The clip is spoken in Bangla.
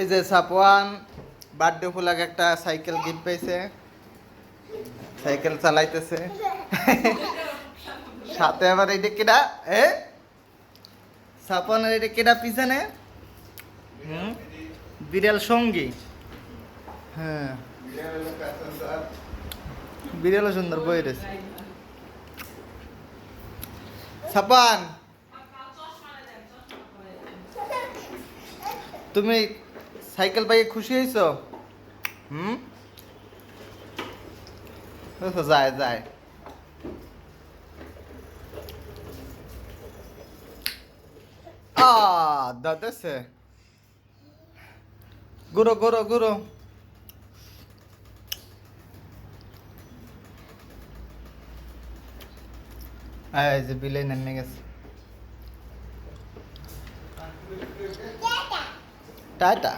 এই যে সাপওয়ান বার্থডে উপলক্ষে একটা সাইকেল গিফট পেয়েছে সাইকেল চালাইতেছে। সাথে আবার এটা কেডা? এ? সাপওয়ানের এটা কেডা পিছনে? হুম? বিড়াল সঙ্গী। হ্যাঁ। বিড়ালও সুন্দর বই রয়েছে। সাপান তুমি সাইকেল পাইয়ে খুশি হয়েছো? হুম? যায় যায়। আ দাদাছে গুরো গুরো গুরো এই যে বিলাই নেমে গেছে। টাটা।